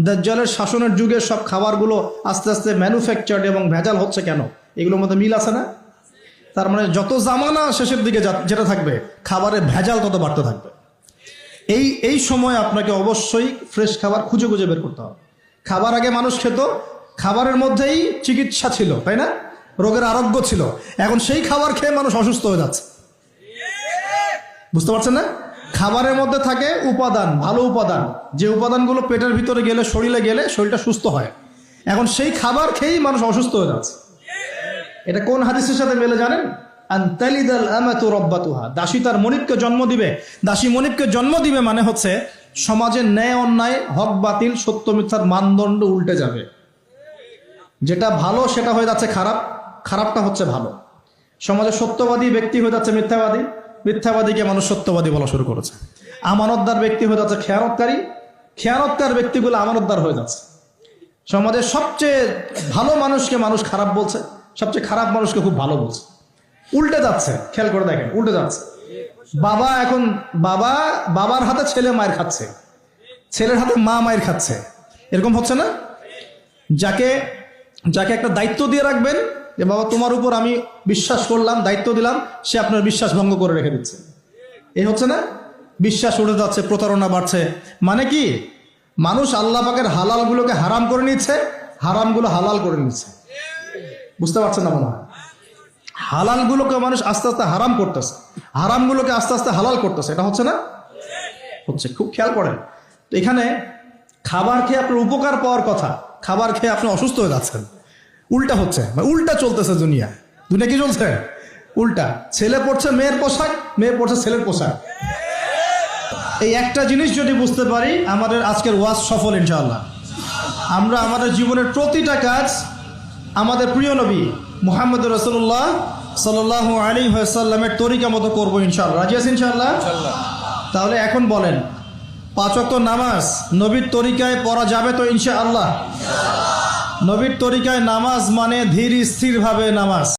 দাজ্জালের শাসনের যুগে সব খাবারগুলো আস্তে আস্তে ম্যানুফ্যাকচার্ড এবং ভেজাল হচ্ছে কেন? এগুলোর মধ্যে মিল আছে না? তার মানে যত জামানা শেষের দিকে যেটা থাকবে, খাবারের ভেজাল তত বাড়তে থাকবে। এই এই সময় আপনাকে অবশ্যই ফ্রেশ খাবার খুঁজে খুঁজে বের করতে হবে। খাবার আগে মানুষ খেত, খাবারের মধ্যেই চিকিৎসা ছিল, তাই না? রোগের আরোগ্য ছিল। এখন সেই খাবার খেয়ে মানুষ অসুস্থ হয়ে যাচ্ছে। বুঝতে পারছেন না? খাবারের মধ্যে থাকে উপাদান, ভালো উপাদান। যে উপাদানগুলো পেটের ভিতরে গেলে, শরীরে গেলে শরীরটা সুস্থ হয়। এখন সেই খাবার খেয়েই মানুষ অসুস্থ হয়ে যাচ্ছে। এটা কোন হাদিসের সাথে মেলে জানেন? আন্তালিদাল আমাতু রব্বাতুহা। দাসী তার মনিবকে জন্ম দিবে। দাসী মনিবকে জন্ম দিবে মানে হচ্ছে সমাজের ন্যায় অন্যায়, হক বাতিল, সত্য মিথ্যার মানদণ্ড উল্টে যাবে। যেটা ভালো, সেটা হয়ে যাচ্ছে খারাপ। খারাপটা হচ্ছে ভালো। সমাজে সত্যবাদী ব্যক্তি হয়ে যাচ্ছে মিথ্যাবাদী। মিথ্যাবাদীকে মানুষ সত্যবাদী বলা শুরু করেছে। আমানতদার ব্যক্তি হয়ে যাচ্ছে খেয়ানতকারী। খেয়ানতকার ব্যক্তিগুলো আমানতদার হয়ে যাচ্ছে। সমাজের সবচেয়ে ভালো মানুষকে মানুষ খারাপ বলছে, সবচেয়ে খারাপ মানুষকে খুব ভালো বলছে। উল্টে যাচ্ছে, খেয়াল করে দেখেন, উল্টে যাচ্ছে। বাবা এখন, বাবা, বাবার হাতে ছেলে মায়ের খাচ্ছে। ছেলের হাতে মা মায়ের খাচ্ছে। এরকম হচ্ছে না? যাকে যাকে একটা দায়িত্ব দিয়ে রাখবেন যে, বাবা, তোমার উপর আমি বিশ্বাস করলাম, দায়িত্ব দিলাম, সে আপনার বিশ্বাস ভঙ্গ করে রেখে দিচ্ছে। এই হচ্ছে না? বিশ্বাস উঠে যাচ্ছে, প্রতারণা বাড়ছে। মানে কি? মানুষ আল্লাহ পাকের হালালগুলোকে হারাম করে নিচ্ছে, হারামগুলো হালাল করে নিচ্ছে। বুঝতে পারছেন না মনে হয়? হালালগুলোকে মানুষ আস্তে আস্তে হারাম করতেছে, হারামগুলোকে আস্তে আস্তে হালাল করতেছে। এটা হচ্ছে না? হচ্ছে, খুব খেয়াল করেন। তো এখানে খাবার খেয়ে আপনার উপকার পাওয়ার কথা, খাবার খেয়ে আপনি অসুস্থ হয়ে যাচ্ছেন। উল্টা হচ্ছে উল্টা চলতেছে দুনিয়া। দুনিয়া কি চলছে? উল্টা। ছেলে পড়ছে মেয়ের পোশাক মেয়ে পড়ছে ছেলের পোশাক। এই একটা জিনিস যদি বুঝতে পারি আমাদের আজকের ওয়াজ সফল ইনশাআল্লাহ। আমরা আমাদের জীবনের প্রতিটা কাজ আমাদের প্রিয় নবী মোহাম্মদ রসুল্লাহ সাল্লাহ আলী সাল্লামের তরিকা মতো করব ইনশাআল্লাহ। রাজি আছি ইনশাআল্লাহ। তাহলে এখন বলেন পাঁচ ওয়াক্ত নামাজ নবীর তরিকায় পড়া যাবে তো ইনশাআল্লাহ? নবীর তরিকায় নামাজ মানে ধীর স্থিরভাবে নামাজ।